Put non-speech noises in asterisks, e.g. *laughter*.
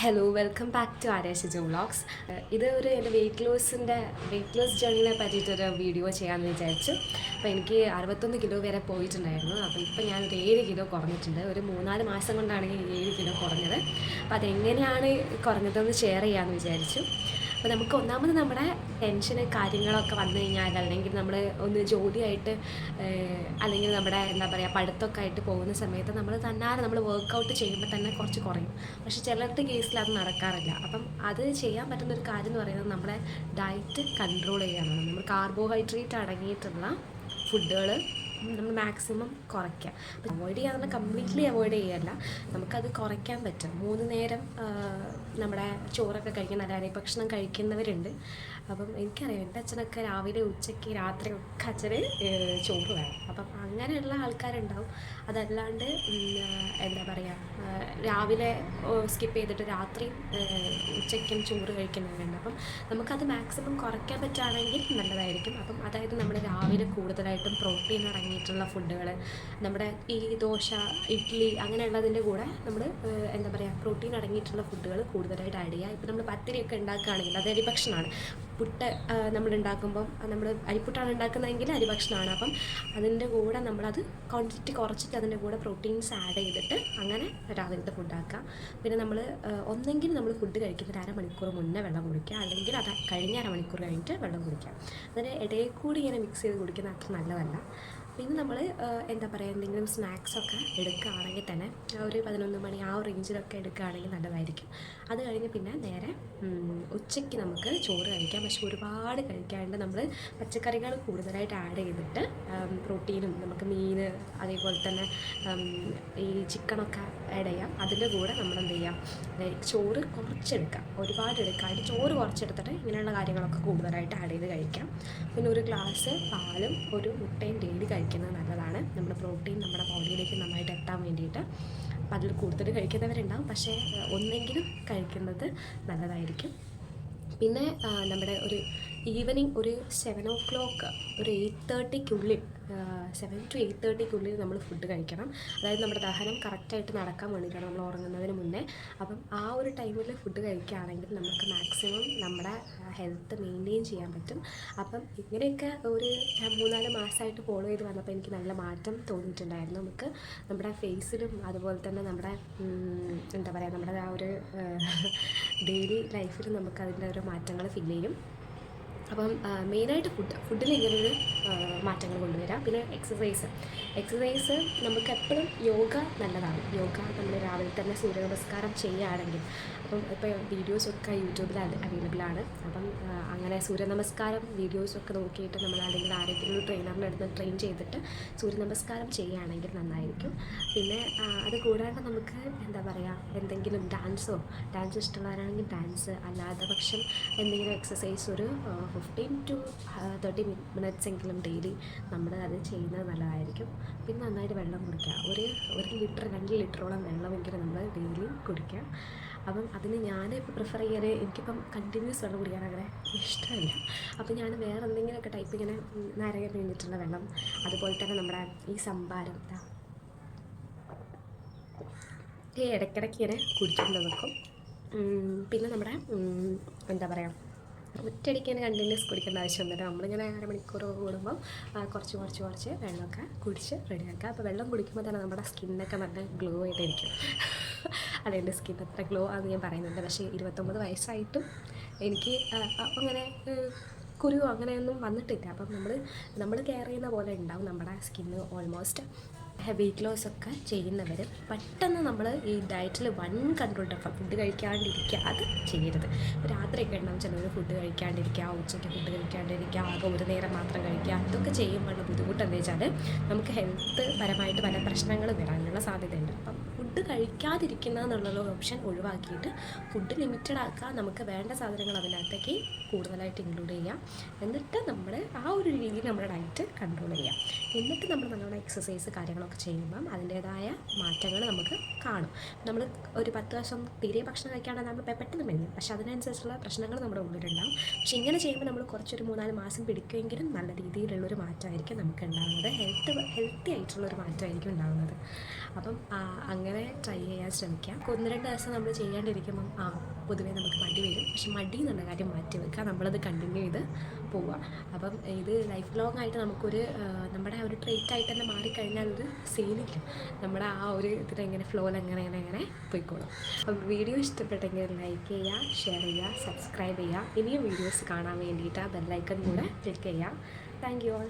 Hello welcome back to Aryashiju vlogs ഇത് ഒരു എന്റെ വെയിറ്റ് ലോസിന്റെ വെയിറ്റ് ലോസ് ജേണിനെ പറ്റിയിട്ടൊരു വീഡിയോ ചെയ്യാമെന്ന് വിചാരിച്ചു. അപ്പോൾ എനിക്ക് അറുപത്തൊന്ന് കിലോ വരെ പോയിട്ടുണ്ടായിരുന്നു. അപ്പോൾ ഇപ്പോൾ ഞാൻ ഒരു ഏഴ് കിലോ കുറഞ്ഞിട്ടുണ്ട്. ഒരു മൂന്നാൽ മാസം കൊണ്ടാണ് ഈ ഏഴ് കിലോ കുറഞ്ഞത്. അപ്പോൾ അതെങ്ങനെയാണ് കുറഞ്ഞതെന്ന് ഷെയർ ചെയ്യാമെന്ന് വിചാരിച്ചു. അപ്പോൾ നമുക്ക് ഒന്നാമത് നമ്മുടെ ടെൻഷൻ കാര്യങ്ങളൊക്കെ വന്നു കഴിഞ്ഞാൽ അല്ലെങ്കിൽ നമ്മൾ ഒന്ന് ജോലിയായിട്ട് അല്ലെങ്കിൽ നമ്മുടെ എന്താ പറയുക പഠിത്തമൊക്കെ ആയിട്ട് പോകുന്ന സമയത്ത് നമ്മൾ തന്നാലെ നമ്മൾ വർക്കൗട്ട് ചെയ്യുമ്പോൾ തന്നെ കുറച്ച് കുറയും. പക്ഷേ ചിലരുടെ കേസിൽ അത് നടക്കാറില്ല. അപ്പം അത് ചെയ്യാൻ പറ്റുന്ന ഒരു കാര്യം എന്ന് പറയുന്നത് നമ്മുടെ ഡയറ്റ് കൺട്രോൾ ചെയ്യാനാണ് നമ്മൾ കാർബോഹൈഡ്രേറ്റ് അടങ്ങിയിട്ടുള്ള ഫുഡുകൾ നമ്മൾ മാക്സിമം കുറയ്ക്കുക അപ്പം അവോയ്ഡ് ചെയ്യാതെ കംപ്ലീറ്റ്ലി അവോയ്ഡ് ചെയ്യല്ല. നമുക്കത് കുറയ്ക്കാൻ പറ്റും. മൂന്ന് നേരം നമ്മുടെ ചോറൊക്കെ കഴിക്കുന്ന അല്ല ഭക്ഷണം കഴിക്കുന്നവരുണ്ട്. അപ്പം എനിക്കറിയാം എന്റെ അച്ഛനൊക്കെ രാവിലെ ഉച്ചയ്ക്ക് രാത്രി ഒക്കെ അച്ഛന് ചോറ് വേണം. അപ്പം അങ്ങനെയുള്ള ആൾക്കാരുണ്ടാവും. അതല്ലാണ്ട് എന്താ പറയുക രാവിലെ സ്കിപ്പ് ചെയ്തിട്ട് രാത്രി ഉച്ചയ്ക്കും ചോറ് കഴിക്കുന്നവരുണ്ട്. അപ്പം നമുക്കത് മാക്സിമം കുറയ്ക്കാൻ പറ്റുകയാണെങ്കിൽ നല്ലതായിരിക്കും. അപ്പം അതായത് നമ്മൾ രാവിലെ കൂടുതലായിട്ടും പ്രോട്ടീൻ അടങ്ങിയിട്ടുള്ള ഫുഡുകൾ നമ്മുടെ ഈ ദോശ ഇഡ്ഡലി അങ്ങനെയുള്ളതിന്റെ കൂടെ നമ്മൾ എന്താ പറയുക പ്രോട്ടീൻ അടങ്ങിയിട്ടുള്ള ഫുഡുകൾ കൂടുതലായിട്ട് ആഡ് ചെയ്യുക. ഇപ്പം നമ്മൾ പത്തിരിയൊക്കെ ഉണ്ടാക്കുകയാണെങ്കിൽ അത് അരിഭക്ഷണമാണ്. പുട്ട് നമ്മൾ ഉണ്ടാക്കുമ്പം നമ്മൾ അരിപ്പുട്ടാണ് ഉണ്ടാക്കുന്നതെങ്കിൽ അരിഭക്ഷണമാണ്. അപ്പം അതിന്റെ കൂടെ നമ്മളത് ക്വാണ്ടിറ്റി കുറച്ചിട്ട് അതിന്റെ കൂടെ പ്രോട്ടീൻസ് ആഡ് ചെയ്തിട്ട് അങ്ങനെ രാവിലത്തെ ഫുഡാക്കുക പിന്നെ നമ്മൾ ഒന്നെങ്കിൽ നമ്മൾ ഫുഡ് കഴിക്കുന്ന ഒരു അരമണിക്കൂർ മുന്നേ വെള്ളം കുടിക്കുക. അല്ലെങ്കിൽ അത് കഴിഞ്ഞ അരമണിക്കൂർ കഴിഞ്ഞിട്ട് വെള്ളം കുടിക്കുക. അതിന് ഇടയിൽ കൂടി ഇങ്ങനെ മിക്സ് ചെയ്ത് കുടിക്കുന്നത് അത്ര നല്ലതല്ല. പിന്നെ നമ്മൾ എന്താ പറയുക എന്തെങ്കിലും സ്നാക്സൊക്കെ എടുക്കുകയാണെങ്കിൽ തന്നെ ഒരു പതിനൊന്ന് മണി ആ റേഞ്ചിലൊക്കെ എടുക്കുകയാണെങ്കിൽ നല്ലതായിരിക്കും. അത് കഴിഞ്ഞ് പിന്നെ നേരെ ഉച്ചയ്ക്ക് നമുക്ക് ചോറ് കഴിക്കാം. പക്ഷെ ഒരുപാട് കഴിക്കാണ്ട് നമ്മൾ പച്ചക്കറികൾ കൂടുതലായിട്ട് ആഡ് ചെയ്തിട്ട് പ്രോട്ടീനും നമുക്ക് മീൻ അതേപോലെ തന്നെ ഈ ചിക്കനൊക്കെ ആഡ് ചെയ്യാം. അതിന്റെ കൂടെ നമ്മൾ എന്ത് ചെയ്യാം ചോറ് കുറച്ചെടുക്കാം. ഒരുപാട് എടുക്കാണ്ട് ചോറ് കുറച്ചെടുത്തിട്ട് ഇങ്ങനെയുള്ള കാര്യങ്ങളൊക്കെ കൂടുതലായിട്ട് ആഡ് ചെയ്ത് കഴിക്കാം. പിന്നെ ഒരു ഗ്ലാസ് പാലും ഒരു മുട്ടയും ഡെയിലി കഴിക്കുന്നത് നല്ലതാണ്. നമ്മുടെ പ്രോട്ടീൻ നമ്മുടെ ബോഡിയിലേക്ക് നന്നായിട്ട് എത്താൻ വേണ്ടിയിട്ട്. അതിൽ കൂടുതൽ കഴിക്കുന്നവരുണ്ടാവും. പക്ഷേ ഒന്നെങ്കിലും കഴിക്കുന്നത് നല്ലതായിരിക്കും. പിന്നെ നമ്മുടെ ഒരു ഈവനിങ് ഒരു സെവൻ ഓ ക്ലോക്ക് ഒരു എയ്റ്റ് തേർട്ടിക്കുള്ളിൽ സെവൻ ടു എയ്റ്റ് തേർട്ടിക്കുള്ളിൽ നമ്മൾ ഫുഡ് കഴിക്കണം. അതായത് നമ്മുടെ ദഹനം കറക്റ്റായിട്ട് നടക്കാൻ വേണ്ടിയിട്ടാണ് നമ്മൾ ഉറങ്ങുന്നതിന് മുന്നേ. അപ്പം ആ ഒരു ടൈമിൽ ഫുഡ് കഴിക്കുകയാണെങ്കിൽ നമുക്ക് മാക്സിമം നമ്മുടെ ഹെൽത്ത് മെയിന്റെയിൻ ചെയ്യാൻ പറ്റും. അപ്പം ഇങ്ങനെയൊക്കെ ഒരു മൂന്നാൽ മാസമായിട്ട് ഫോളോ ചെയ്ത് വന്നപ്പോൾ എനിക്ക് നല്ല മാറ്റം തോന്നിയിട്ടുണ്ടായിരുന്നു. നമുക്ക് നമ്മുടെ ഫേസിലും അതുപോലെ തന്നെ നമ്മുടെ എന്താ പറയുക നമ്മുടെ ആ ഒരു ഡെയിലി *laughs* ലൈഫിൽ നമുക്ക് അതിന്റെ ഓരോ മാറ്റങ്ങൾ ഫീൽ ചെയ്യും. അപ്പം മെയിനായിട്ട് ഫുഡ് ഫുഡിൽ ഇങ്ങനൊരു മാറ്റങ്ങൾ കൊണ്ടുവരാം. പിന്നെ എക്സസൈസ് എക്സസൈസ് നമുക്ക് എപ്പോഴും യോഗ നല്ലതാണ്. യോഗ നമ്മൾ രാവിലെ തന്നെ സൂര്യ നമസ്കാരം ചെയ്യുകയാണെങ്കിൽ അപ്പം ഇപ്പോൾ വീഡിയോസൊക്കെ യൂട്യൂബിൽ അവൈലബിൾ ആണ്. അപ്പം അങ്ങനെ സൂര്യ നമസ്കാരം വീഡിയോസൊക്കെ നോക്കിയിട്ട് നമ്മൾ അല്ലെങ്കിൽ ആരെങ്കിലും ഒരു ട്രെയിനറിന്റെ അടുത്ത് ട്രെയിൻ ചെയ്തിട്ട് സൂര്യ നമസ്കാരം ചെയ്യുകയാണെങ്കിൽ നന്നായിരിക്കും. പിന്നെ അത് കൂടാണ്ട് നമുക്ക് എന്താ പറയുക എന്തെങ്കിലും ഡാൻസോ ഡാൻസ് ഇഷ്ടമുള്ളവരാണെങ്കിൽ ഡാൻസ് അല്ലാതെ പക്ഷം എന്തെങ്കിലും എക്സസൈസ് ഒരു ഫിഫ്റ്റീൻ ടു തേർട്ടി മിനിറ്റ്സ് എങ്കിലും ഡെയിലി നമ്മൾ അത് ചെയ്യുന്നത് നല്ലതായിരിക്കും. പിന്നെ നന്നായിട്ട് വെള്ളം കുടിക്കുക. ഒരു ഒരു ലിറ്റർ രണ്ട് ലിറ്ററോളം വെള്ളമെങ്കിലും നമ്മൾ ഡെയിലി കുടിക്കുക. അപ്പം അതിന് ഞാൻ ഇപ്പോൾ പ്രിഫർ ചെയ്യാറ് എനിക്കിപ്പം കണ്ടിന്യൂസ് വെള്ളം കുടിക്കാൻ അങ്ങനെ ഇഷ്ടമല്ല. അപ്പം ഞാൻ വേറെ എന്തെങ്കിലുമൊക്കെ ടൈപ്പ് ഇങ്ങനെ നാരങ്ങ പിഴിഞ്ഞിട്ടുള്ള വെള്ളം അതുപോലെ തന്നെ നമ്മുടെ ഈ സംഭാരം ഈ ഇടയ്ക്കിടയ്ക്ക് ഇങ്ങനെ കുടിച്ചുകൊണ്ട് ഉം, പിന്നെ നമ്മുടെ എന്താ പറയുക ഒറ്റയടിക്ക് ഇങ്ങനെ കണ്ടിന്യൂസ് കുടിക്കേണ്ട ആവശ്യമൊന്നുമില്ല. നമ്മളിങ്ങനെ അരമണിക്കൂർ കൂടുമ്പം ആ, കുറച്ച് കുറച്ച് കുറച്ച് വെള്ളമൊക്കെ കുടിച്ച് റെഡിയാക്കുക. അപ്പോൾ വെള്ളം കുടിക്കുമ്പോൾ തന്നെ നമ്മുടെ സ്കിന്നൊക്കെ നല്ല ഗ്ലോ ആയിട്ടിരിക്കും *laughs* അല്ല എന്റെ സ്കിൻ അത്ര ഗ്ലോ ആണെന്ന് ഞാൻ പറയുന്നുണ്ട്. പക്ഷേ ഇരുപത്തൊമ്പത് വയസ്സായിട്ടും എനിക്ക് അങ്ങനെ കുരു അങ്ങനെയൊന്നും വന്നിട്ടില്ല. അപ്പം നമ്മൾ നമ്മൾ കെയർ ചെയ്യുന്ന പോലെ ഉണ്ടാവും നമ്മുടെ സ്കിന്ന് ഓൾമോസ്റ്റ്. വെയിറ്റ് ലോസ് ഒക്കെ ചെയ്യുന്നവർ പെട്ടെന്ന് നമ്മൾ ഈ ഡയറ്റിൽ വൺ കൺട്രോൾ ഫുഡ് കഴിക്കാണ്ടിരിക്കുക. അത് ചെയ്യരുത്. രാത്രിയൊക്കെ ഉണ്ടാവും ചിലവർ ഫുഡ് കഴിക്കാണ്ടിരിക്കുക ഉച്ചയ്ക്ക് ഫുഡ് കഴിക്കാണ്ടിരിക്കുക ആകെ ഒരു നേരം മാത്രം കഴിക്കുക. അതൊക്കെ ചെയ്യുമ്പോഴുള്ള ബുദ്ധിമുട്ട്. എന്താ വെച്ചാൽ നമുക്ക് ഹെൽത്ത് പരമായിട്ട് പല പ്രശ്നങ്ങൾ വരാനുള്ള സാധ്യതയുണ്ട്. അപ്പം ഫുഡ് കഴിക്കാതിരിക്കുന്ന എന്നുള്ള ഓപ്ഷൻ ഒഴിവാക്കിയിട്ട് ഫുഡ് ലിമിറ്റഡ് ആക്കുക. നമുക്ക് വേണ്ട സാധനങ്ങൾ അതിനകത്തേക്ക് കൂടുതലായിട്ട് ഇൻക്ലൂഡ് ചെയ്യാം എന്നിട്ട് നമ്മൾ ആ ഒരു രീതിയിൽ നമ്മുടെ ഡയറ്റ് കൺട്രോൾ ചെയ്യാം എന്നിട്ട് നമ്മൾ നല്ലോണം എക്സസൈസ് കാര്യങ്ങളൊക്കെ ചെയ്യുമ്പം അതിന്റേതായ മാറ്റങ്ങൾ നമുക്ക് കാണും. നമ്മൾ ഒരു പത്ത് വർഷം തീരെ ഭക്ഷണം കഴിക്കാണെങ്കിൽ നമ്മൾ പെട്ടെന്ന് മെല്ലും പക്ഷെ അതിനനുസരിച്ചുള്ള പ്രശ്നങ്ങൾ നമ്മുടെ ഉള്ളിലുണ്ടാവും. പക്ഷെ ഇങ്ങനെ ചെയ്യുമ്പോൾ നമ്മൾ കുറച്ചൊരു മൂന്നാൽ മാസം പിടിക്കുമെങ്കിലും നല്ല രീതിയിലുള്ളൊരു മാറ്റമായിരിക്കും നമുക്ക് ഉണ്ടാകുന്നത് ഹെൽത്ത് ഹെൽത്തി ആയിട്ടുള്ളൊരു മാറ്റമായിരിക്കും ഉണ്ടാകുന്നത് അപ്പം അങ്ങനെ ട്രൈ ചെയ്യാൻ ശ്രമിക്കാം. ഒന്ന് രണ്ട് ദിവസം നമ്മൾ ചെയ്യാണ്ടിരിക്കുമ്പം ആ പൊതുവേ നമുക്ക് മടി വരും. പക്ഷെ മടി എന്നുള്ള കാര്യം മാറ്റി വെക്കുക. നമ്മളത് കണ്ടിന്യൂ ചെയ്ത് പോവുക. അപ്പം ഇത് ലൈഫ് ലോങ് ആയിട്ട് നമുക്കൊരു നമ്മുടെ ആ ഒരു ട്രേറ്റ് ആയിട്ട് തന്നെ മാറിക്കഴിഞ്ഞാൽ ഒരു സീനില്ല നമ്മുടെ ആ ഒരു ഇതിൽ എങ്ങനെ ഫ്ലോയിൽ എങ്ങനെ എങ്ങനെ പോയിക്കോളും. അപ്പം വീഡിയോ ഇഷ്ടപ്പെട്ടെങ്കിൽ ലൈക്ക് ചെയ്യുക ഷെയർ ചെയ്യുക സബ്സ്ക്രൈബ് ചെയ്യുക. ഇനിയും വീഡിയോസ് കാണാൻ വേണ്ടിയിട്ട് ആ ബെല്ലൈക്കൺ കൂടെ ക്ലിക്ക് ചെയ്യുക. Thank you all